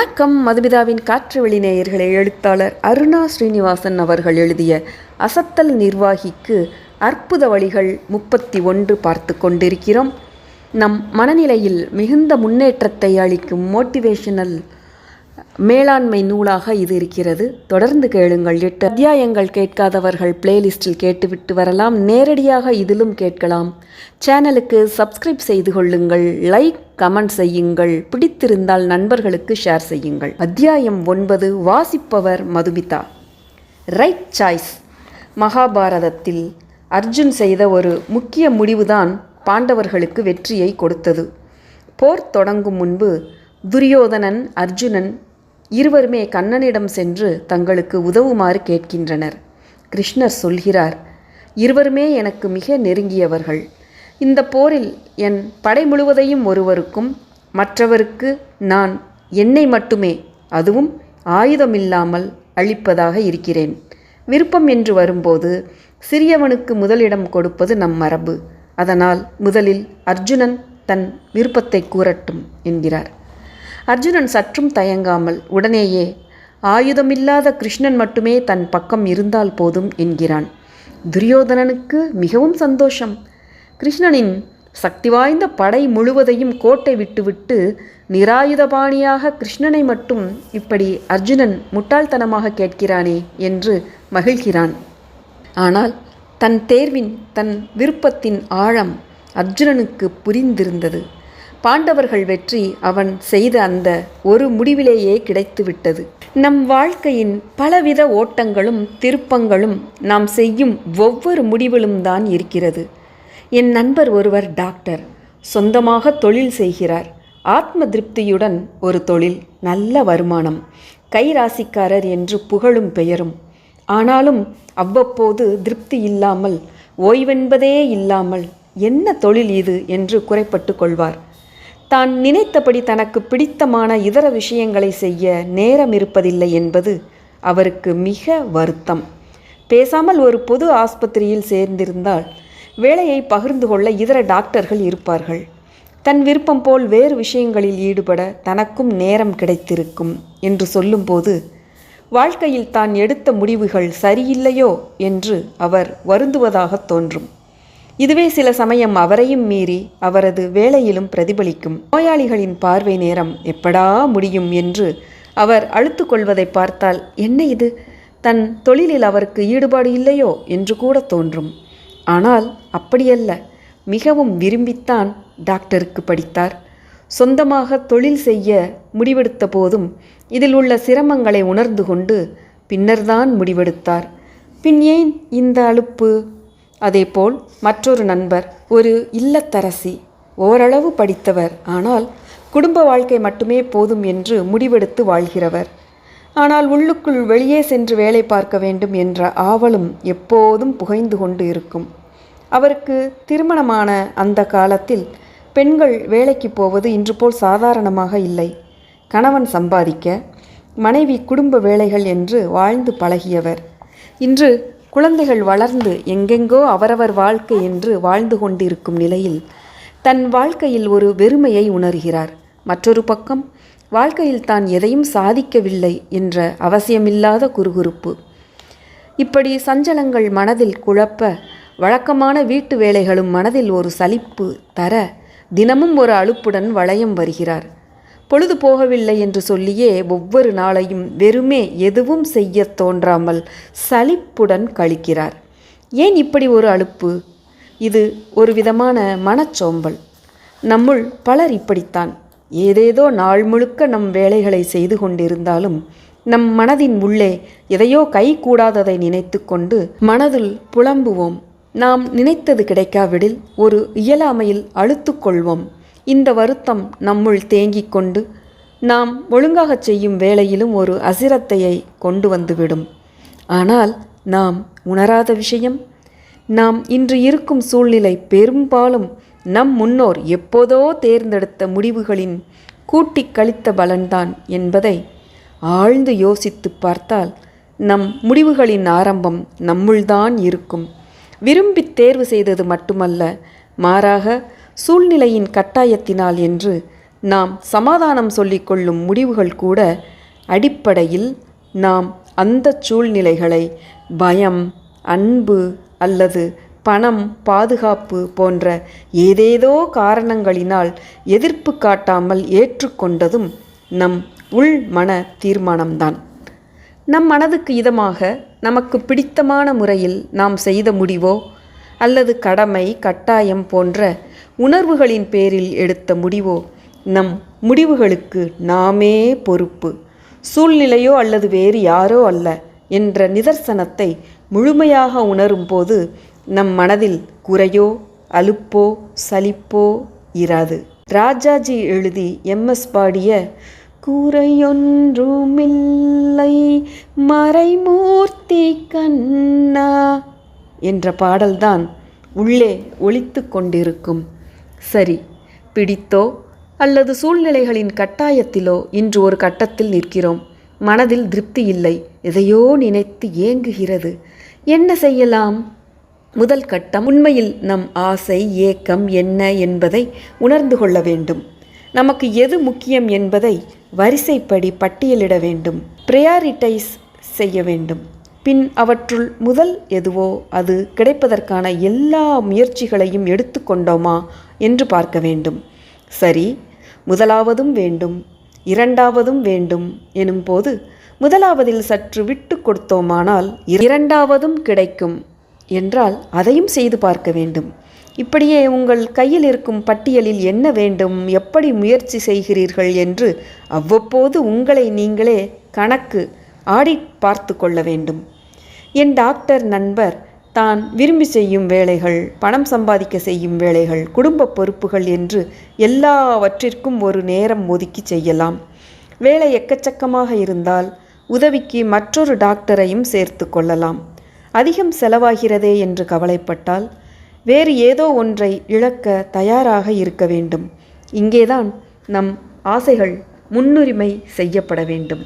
வணக்கம். மதுபிதாவின் காற்று வெளிநேயர்களை எழுத்தாளர் அருணா ஸ்ரீனிவாசன் அவர்கள் எழுதிய அசத்தல் நிர்வாகிக்கு அற்புத வழிகள் முப்பத்தி ஒன்று பார்த்து கொண்டிருக்கிறோம். நம் மனநிலையில் மிகுந்த முன்னேற்றத்தை அளிக்கும் மோட்டிவேஷனல் மேலாண்மை நூலாக இது இருக்கிறது. தொடர்ந்து கேளுங்கள். எட்டு அத்தியாயங்கள் கேட்காதவர்கள் பிளேலிஸ்டில் கேட்டுவிட்டு வரலாம். நேரடியாக இதிலும் கேட்கலாம். சேனலுக்கு சப்ஸ்கிரைப் செய்து கொள்ளுங்கள். லைக் கமெண்ட் செய்யுங்கள். பிடித்திருந்தால் நண்பர்களுக்கு ஷேர் செய்யுங்கள். அத்தியாயம் ஒன்பது வாசிப்பவர் மதுமிதா ரைட் சாய்ஸ் மகாபாரதத்தில் அர்ஜுன் செய்த ஒரு முக்கிய முடிவுதான் பாண்டவர்களுக்கு வெற்றியை கொடுத்தது. போர் தொடங்கும் முன்பு துரியோதனன் அர்ஜுனன் இருவருமே கண்ணனிடம் சென்று தங்களுக்கு உதவுமாறு கேட்கின்றனர். கிருஷ்ணர் சொல்கிறார் இருவருமே எனக்கு மிக நெருங்கியவர்கள். இந்த போரில் என் படை முழுவதையும் ஒருவருக்கும் மற்றவருக்கு நான் என்னை மட்டுமே அதுவும் ஆயுதமில்லாமல் அளிப்பதாக இருக்கிறேன். விருப்பம் என்று வரும்போது சிறியவனுக்கு முதலிடம் கொடுப்பது நம் மரபு. அதனால் முதலில் அர்ஜுனன் தன் விருப்பத்தை கூறட்டும் என்கிறார். அர்ஜுனன் சற்றும் தயங்காமல் உடனேயே ஆயுதமில்லாத கிருஷ்ணன் மட்டுமே தன் பக்கம் இருந்தால் போதும் என்கிறான். துரியோதனனுக்கு மிகவும் சந்தோஷம். கிருஷ்ணனின் சக்தி வாய்ந்த படை முழுவதையும் கோட்டை விட்டுவிட்டு நிராயுதபாணியாக கிருஷ்ணனை மட்டும் இப்படி அர்ஜுனன் முட்டாள்தனமாக கேட்கிறானே என்று மகிழ்கிறான். ஆனால் தன் தேர்வின் தன் விருப்பத்தின் ஆழம் அர்ஜுனனுக்கு புரிந்திருந்தது. பாண்டவர்கள் வெற்றி அவன் செய்த அந்த ஒரு முடிவிலேயே கிடைத்துவிட்டது. நம் வாழ்க்கையின் பலவித ஓட்டங்களும் திருப்பங்களும் நாம் செய்யும் ஒவ்வொரு முடிவிலும் தான் இருக்கிறது. என் நண்பர் ஒருவர் டாக்டர். சொந்தமாக தொழில் செய்கிறார். ஆத்ம திருப்தியுடன் ஒரு தொழில் நல்ல வருமானம். கைராசிக்காரர் என்று புகழும் பெயரும். ஆனாலும் அவ்வப்போது திருப்தி இல்லாமல் ஓய்வென்பதே இல்லாமல் என்ன தொழில் இது என்று குறைப்பட்டு கொள்வார். தான் நினைத்தபடி தனக்கு பிடித்தமான இதர விஷயங்களை செய்ய நேரம் இருப்பதில்லை என்பது அவருக்கு மிக வருத்தம். பேசாமல் ஒரு பொது ஆஸ்பத்திரியில் சேர்ந்திருந்தால் வேலையை பகிர்ந்து கொள்ள இதர டாக்டர்கள் இருப்பார்கள். தன் விருப்பம் போல் வேறு விஷயங்களில் ஈடுபட தனக்கும் நேரம் கிடைத்திருக்கும் என்று சொல்லும்போது வாழ்க்கையில் தான் எடுத்த முடிவுகள் சரியில்லையோ? என்று அவர் வருந்துவதாக தோன்றும். இதுவே சில சமயம் அவரையும் மீறி அவரது வேலையிலும் பிரதிபலிக்கும். நோயாளிகளின் பார்வை நேரம் எப்படா முடியும் என்று அவர் அழுத்து கொள்வதை பார்த்தால் என்ன இது? தன் தொழிலில் அவருக்கு ஈடுபாடு இல்லையோ? என்று கூட தோன்றும். ஆனால் அப்படியல்ல. மிகவும் விரும்பித்தான் டாக்டருக்கு படித்தார். சொந்தமாக தொழில் செய்ய முடிவெடுத்த போதும் இதில் உள்ள சிரமங்களை உணர்ந்து கொண்டு பின்னர்தான் முடிவெடுத்தார். பின் ஏன் இந்த அலுப்பு? அதேபோல் மற்றொரு நண்பர் ஒரு இல்லத்தரசி ஓரளவு படித்தவர். ஆனால் குடும்ப வாழ்க்கை மட்டுமே போதும் என்று முடிவெடுத்து வாழ்கிறவர். ஆனால் உள்ளுக்குள் வெளியே சென்று வேலை பார்க்க வேண்டும் என்ற ஆவலும் எப்போதும் புகைந்து கொண்டு இருக்கும். அவருக்கு திருமணமான அந்த காலத்தில் பெண்கள் வேலைக்கு போவது இன்று போல் சாதாரணமாக இல்லை. கணவன் சம்பாதிக்க மனைவி குடும்ப வேலைகள் என்று வாழ்ந்து பழகியவர். இன்று குழந்தைகள் வளர்ந்து எங்கெங்கோ அவரவர் வாழ்க்கை என்று வாழ்ந்து கொண்டிருக்கும் நிலையில் தன் வாழ்க்கையில் ஒரு வெறுமையை உணர்கிறார். மற்றொரு பக்கம் வாழ்க்கையில் தான் எதையும் சாதிக்கவில்லை என்ற அவசியமில்லாத குறுகுறுப்பு. இப்படி சஞ்சலங்கள் மனதில் குழப்ப வழக்கமான வீட்டு வேலைகளும் மனதில் ஒரு சலிப்பு தர தினமும் ஒரு அலுப்புடன் வளையம் வருகிறார். பொழுது போகவில்லை என்று சொல்லியே ஒவ்வொரு நாளையும் வெறுமே எதுவும் செய்ய தோன்றாமல் சலிப்புடன் கழிக்கிறார். ஏன் இப்படி ஒரு அலுப்பு? இது ஒரு விதமான மனச்சோம்பல். நம்முள் பலர் இப்படித்தான். ஏதேதோ நாள் முழுக்க நம் வேலைகளை செய்து கொண்டிருந்தாலும் நம் மனதின் உள்ளே எதையோ கை கூடாததை நினைத்து கொண்டு மனதில் புலம்புவோம். நாம் நினைத்தது கிடைக்காவிடில் ஒரு இயலாமையில் அழுத்து கொள்வோம். இந்த வருத்தம் நம்முள் தேங்கிக் கொண்டு நாம் ஒழுங்காகச் செய்யும் வேலையிலும் ஒரு அசிரத்தையை கொண்டு வந்துவிடும். ஆனால் நாம் உணராத விஷயம் நாம் இன்று இருக்கும் சூழ்நிலை பெரும்பாலும் நம் முன்னோர் எப்போதோ தேர்ந்தெடுத்த முடிவுகளின் கூட்டி கழித்த பலன்தான் என்பதை ஆழ்ந்து யோசித்து பார்த்தால் நம் முடிவுகளின் ஆரம்பம் நம்முள்தான் இருக்கும். விரும்பி தேர்வு செய்தது மட்டுமல்ல மாறாக சூழ்நிலையின் கட்டாயத்தினால் என்று நாம் சமாதானம் சொல்லிக்கொள்ளும் முடிவுகள் கூட அடிப்படையில் நாம் அந்த சூழ்நிலைகளை பயம் அன்பு அல்லது பணம் பாதுகாப்பு போன்ற ஏதேதோ காரணங்களினால் எதிர்ப்பு காட்டாமல் ஏற்றுக்கொண்டதும் நம் உள் மன தீர்மானம்தான். நம் மனதுக்கு இதமாக நமக்கு பிடித்தமான முறையில் நாம் செய்த முடிவோ அல்லது கடமை கட்டாயம் போன்ற உணர்வுகளின் பேரில் எடுத்த முடிவோ? நம் முடிவுகளுக்கு நாமே பொறுப்பு. சூழ்நிலையோ அல்லது வேறு யாரோ அல்ல என்ற நிதர்சனத்தை முழுமையாக உணரும்போது நம் மனதில் குறையோ அலுப்போ சலிப்போ இராது. ராஜாஜி எழுதி எம்எஸ் பாடிய குறையொன்றுமில்லை மறைமூர்த்தி கண்ணா என்ற பாடல்தான் உள்ளே ஒழித்து கொண்டிருக்கும். சரி பிடித்தோ அல்லது சூழ்நிலைகளின் கட்டாயத்திலோ இன்று ஒரு கட்டத்தில் நிற்கிறோம். மனதில் திருப்தி இல்லை எதையோ நினைத்து ஏங்குகிறது. என்ன செய்யலாம்? முதல் கட்டம் உண்மையில் நம் ஆசை ஏக்கம் என்ன என்பதை உணர்ந்து கொள்ள வேண்டும். நமக்கு எது முக்கியம் என்பதை வரிசைப்படி பட்டியலிட வேண்டும். ப்ரையாரிட்டைஸ் செய்ய வேண்டும். பின் அவற்றுள் முதல் எதுவோ அது கிடைப்பதற்கான எல்லா முயற்சிகளையும் எடுத்துக்கொண்டோமா என்று பார்க்க வேண்டும். சரி முதலாவதும் வேண்டும் இரண்டாவதும் வேண்டும் எனும்போது முதலாவதில் சற்று விட்டு கொடுத்தோமானால் இரண்டாவதும் கிடைக்கும் என்றால் அதையும் செய்து பார்க்க வேண்டும். இப்படியே உங்கள் கையில் இருக்கும் பட்டியலில் என்ன வேண்டும் எப்படி முயற்சி செய்கிறீர்கள் என்று அவ்வப்போது உங்களை நீங்களே கணக்கு ஆடிட் பார்த்து கொள்ள வேண்டும். என் டாக்டர் நண்பர் தான் விரும்பி செய்யும் வேலைகள் பணம் சம்பாதிக்க செய்யும் வேலைகள் குடும்ப பொறுப்புகள் என்று எல்லாவற்றிற்கும் ஒரு நேரம் ஒதுக்கி செய்யலாம். வேலை எக்கச்சக்கமாக இருந்தால் உதவிக்கு மற்றொரு டாக்டரையும் சேர்த்து கொள்ளலாம். அதிகம் செலவாகிறதே என்று கவலைப்பட்டால் வேறு ஏதோ ஒன்றை இழக்க தயாராக இருக்க வேண்டும். இங்கேதான் நம் ஆசைகள் முன்னுரிமை செய்யப்பட வேண்டும்.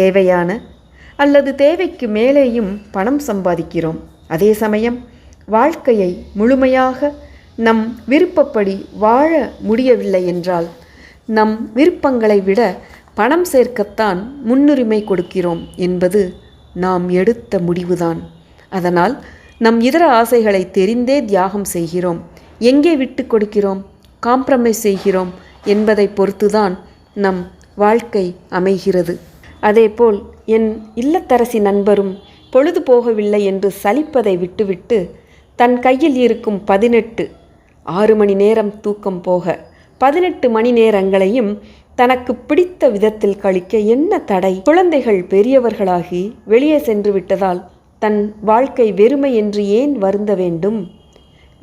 தேவையான அல்லது தேவைக்கு மேலேயும் பணம் சம்பாதிக்கிறோம். அதே சமயம் வாழ்க்கையை முழுமையாக நம் விருப்பப்படி வாழ முடியவில்லை என்றால் நம் விருப்பங்களை விட பணம் சேர்க்கத்தான் முன்னுரிமை கொடுக்கிறோம் என்பது நாம் எடுத்த முடிவுதான். அதனால் நம் இதர ஆசைகளை தெரிந்தே தியாகம் செய்கிறோம். எங்கே விட்டு கொடுக்கிறோம்? காம்ப்ரமைஸ் செய்கிறோம் என்பதை பொறுத்துதான் நம் வாழ்க்கை அமைகிறது. அதேபோல் என் இல்லத்தரசி நண்பரும் பொழுது போகவில்லை என்று சலிப்பதை விட்டுவிட்டு தன் கையில் இருக்கும் பதினெட்டு ஆறு மணி நேரம் தூக்கம் போக பதினெட்டு மணி நேரங்களையும் தனக்கு பிடித்த விதத்தில் கழிக்க என்ன தடை? குழந்தைகள் பெரியவர்களாகி வெளியே சென்று விட்டதால் தன் வாழ்க்கை வெறுமை என்று ஏன் வருந்த வேண்டும்?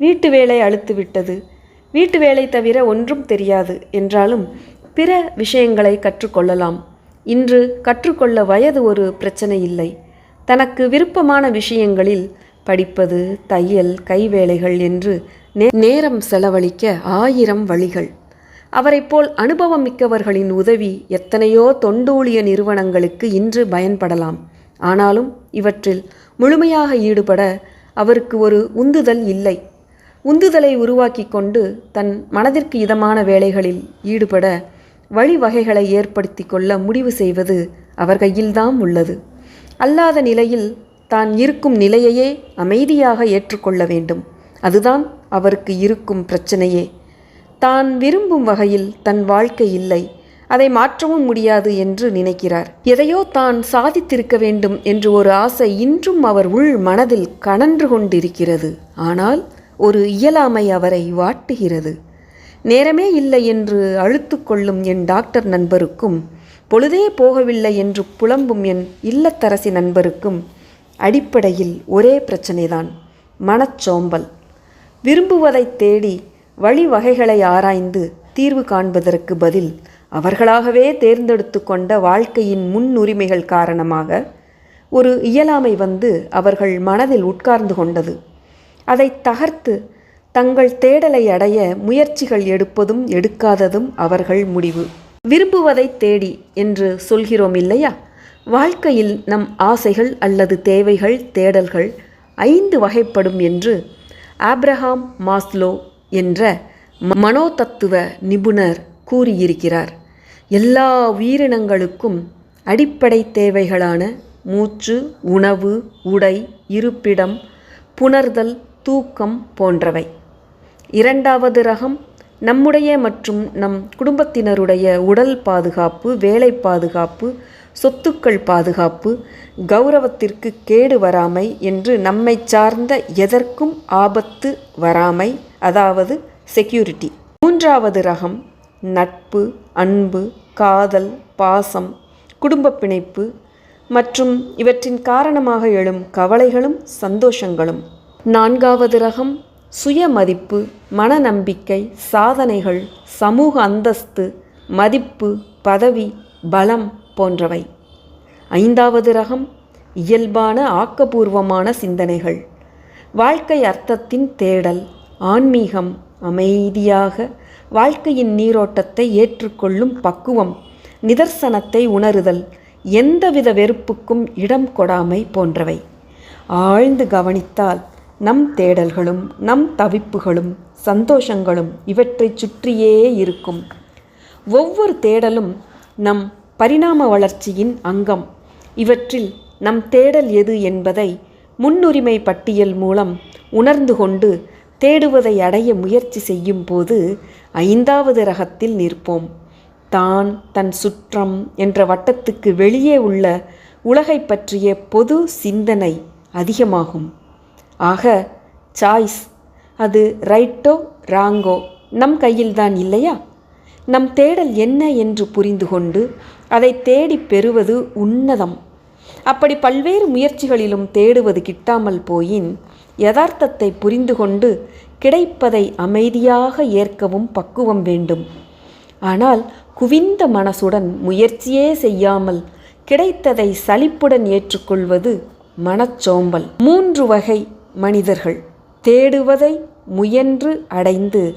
வீட்டு வேலை அழுத்து விட்டது. வீட்டு வேலை தவிர ஒன்றும் தெரியாது என்றாலும் பிற விஷயங்களை கற்றுக்கொள்ளலாம். இன்று கற்றுக்கொள்ள வயது ஒரு பிரச்சனை இல்லை. தனக்கு விருப்பமான விஷயங்களில் படிப்பது தையல் கைவேலைகள் என்று நே- நேரம் செலவழிக்க ஆயிரம் வழிகள். அவரைப் போல் அனுபவம் மிக்கவர்களின் உதவி எத்தனையோ தொண்டூழிய நிறுவனங்களுக்கு இன்று பயன்படலாம். ஆனாலும் இவற்றில் முழுமையாக ஈடுபட அவருக்கு ஒரு உந்துதல் இல்லை. உந்துதலை உருவாக்கி கொண்டு தன் மனதிற்கு இதமான வேலைகளில் ஈடுபட வழிவகைகளை ஏற்படுத்தி கொள்ள முடிவு செய்வது அவர் கையில்தான் உள்ளது. அல்லாத நிலையில் தான் இருக்கும் நிலையையே அமைதியாக ஏற்றுக்கொள்ள வேண்டும். அதுதான் அவருக்கு இருக்கும் பிரச்சனையே. தான் விரும்பும் வகையில் தன் வாழ்க்கை இல்லை. அதை மாற்றவும் முடியாது என்று நினைக்கிறார். எதையோ தான் சாதித்திருக்க வேண்டும் என்று ஒரு ஆசை இன்றும் அவர் உள் மனதில் கனன்று கொண்டிருக்கிறது. ஆனால் ஒரு இயலாமை அவரை வாட்டுகிறது. நேரமே இல்லை என்று அழுத்து கொள்ளும் என் டாக்டர் நண்பருக்கும் பொழுதே போகவில்லை என்று புலம்பும் என் இல்லத்தரசி நண்பருக்கும் அடிப்படையில் ஒரே பிரச்சனைதான் மனச்சோம்பல். விரும்புவதைத் தேடி வழிவகைகளை ஆராய்ந்து தீர்வு காண்பதற்கு பதில் அவர்களாகவே தேர்ந்தெடுத்து கொண்ட வாழ்க்கையின் முன்னுரிமைகள் காரணமாக ஒரு இயலாமை வந்து அவர்கள் மனதில் உட்கார்ந்து கொண்டது. அதை தகர்த்து தங்கள் தேடலை அடைய முயற்சிகள் எடுப்பதும் எடுக்காததும் அவர்கள் முடிவு. விரும்புவதை தேடி என்று சொல்கிறோம் இல்லையா வாழ்க்கையில் நம் ஆசைகள் அல்லது தேவைகள் தேடல்கள் ஐந்து வகைப்படும் என்று ஆப்ரஹாம் மாஸ்லோ என்ற மனோதத்துவ நிபுணர் கூறியிருக்கிறார். எல்லா உயிரினங்களுக்கும் அடிப்படை தேவைகளான மூச்சு உணவு உடை இருப்பிடம் புணர்தல் தூக்கம் போன்றவை. இரண்டாவது ரகம் நம்முடைய மற்றும் நம் குடும்பத்தினருடைய உடல் பாதுகாப்பு வேலை பாதுகாப்பு சொத்துக்கள் பாதுகாப்பு கௌரவத்திற்கு கேடு வராமை என்று நம்மை சார்ந்த எதற்கும் ஆபத்து வராமை அதாவது செக்யூரிட்டி மூன்றாவது ரகம் நட்பு அன்பு காதல் பாசம் குடும்ப பிணைப்பு மற்றும் இவற்றின் காரணமாக எழும் கவலைகளும் சந்தோஷங்களும். நான்காவது ரகம் சுயமதிப்பு மனநம்பிக்கை சாதனைகள் சமூக அந்தஸ்து மதிப்பு பதவி பலம் போன்றவை. ஐந்தாவது ரகம் இயல்பான ஆக்கபூர்வமான சிந்தனைகள். வாழ்க்கை அர்த்தத்தின் தேடல் ஆன்மீகம் அமைதியாக வாழ்க்கையின் நீரோட்டத்தை ஏற்றுக்கொள்ளும் பக்குவம் நிதர்சனத்தை உணருதல் எந்தவித வெறுப்புக்கும் இடம் கொடாமை போன்றவை. ஆழ்ந்து கவனித்தால் நம் தேடல்களும் நம் தவிப்புகளும் சந்தோஷங்களும் இவற்றைச் சுற்றியே இருக்கும். ஒவ்வொரு தேடலும் நம் பரிணாம வளர்ச்சியின் அங்கம். இவற்றில் நம் தேடல் எது என்பதை முன்னுரிமை பட்டியல் மூலம் உணர்ந்து கொண்டு தேடுவதை அடைய முயற்சி செய்யும் போது ஐந்தாவது ரகத்தில் நிற்போம். தான் தன் சுற்றம் என்ற வட்டத்துக்கு வெளியே உள்ள உலகை பற்றிய பொது சிந்தனை அதிகமாகும். ஆக சாய்ஸ் அது ரைட்டோ ராங்கோ நம் கையில்தான் இல்லையா? நம் தேடல் என்ன என்று புரிந்து கொண்டு அதை தேடி பெறுவது உன்னதம். அப்படி பல்வேறு முயற்சிகளிலும் தேடுவது கிட்டாமல் போயின் யதார்த்தத்தை புரிந்து கொண்டு கிடைப்பதை அமைதியாக ஏற்கவும் பக்குவம் வேண்டும். ஆனால் குவிந்த மனசுடன் முயற்சியே செய்யாமல் கிடைத்ததை சலிப்புடன் ஏற்றுக்கொள்வது மனச்சோம்பல். மூன்று வகை மனிதர்கள் தேடுவதை முயன்று அடைந்து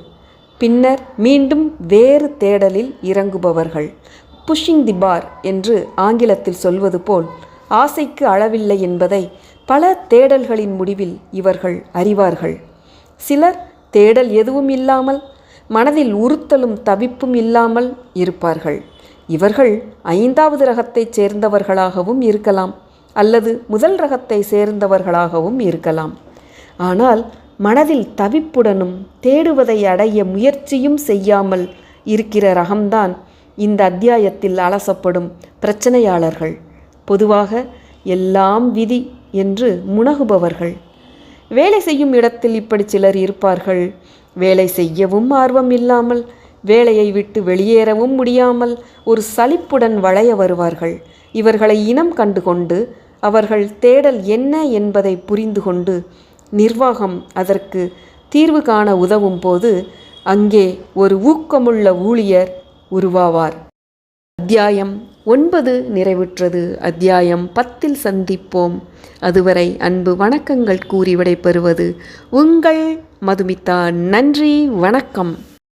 பின்னர் மீண்டும் வேறு தேடலில் இறங்குபவர்கள். புஷிங் தி பார் என்று ஆங்கிலத்தில் சொல்வது போல் ஆசைக்கு அளவில்லை என்பதை பல தேடல்களின் முடிவில் இவர்கள் அறிவார்கள். சிலர் தேடல் எதுவும் இல்லாமல் மனதில் உறுத்தலும் தவிப்பும் இல்லாமல் இருப்பார்கள். இவர்கள் ஐந்தாவது ரகத்தைச் சேர்ந்தவர்களாகவும் இருக்கலாம் அல்லது முதல் ரகத்தை சேர்ந்தவர்களாகவும் இருக்கலாம். ஆனால் மனதில் தவிப்புடனும் தேடுவதை அடைய முயற்சியும் செய்யாமல் இருக்கிற ரகம்தான் இந்த அத்தியாயத்தில் அலசப்படும் பிரச்சனையாளர்கள். பொதுவாக எல்லாம் விதி என்று முனகுபவர்கள். வேலை செய்யும் இடத்தில் இப்படி சிலர் இருப்பார்கள். வேலை செய்யவும் ஆர்வம் இல்லாமல் வேலையை விட்டு வெளியேறவும் முடியாமல் ஒரு சலிப்புடன் வளைய வருவார்கள். இவர்களை இனம் கண்டு கொண்டு அவர்கள் தேடல் என்ன என்பதை புரிந்து கொண்டு நிர்வாகம் அதற்கு தீர்வு காண உதவும் போது அங்கே ஒரு ஊக்கமுள்ள ஊழியர் உருவாவார். அத்தியாயம் ஒன்பது நிறைவுற்றது. அத்தியாயம் பத்தில் சந்திப்போம். அதுவரை அன்பு வணக்கங்கள் கூறி விடைபெறுவது உங்கள் மதுமிதா. நன்றி வணக்கம்.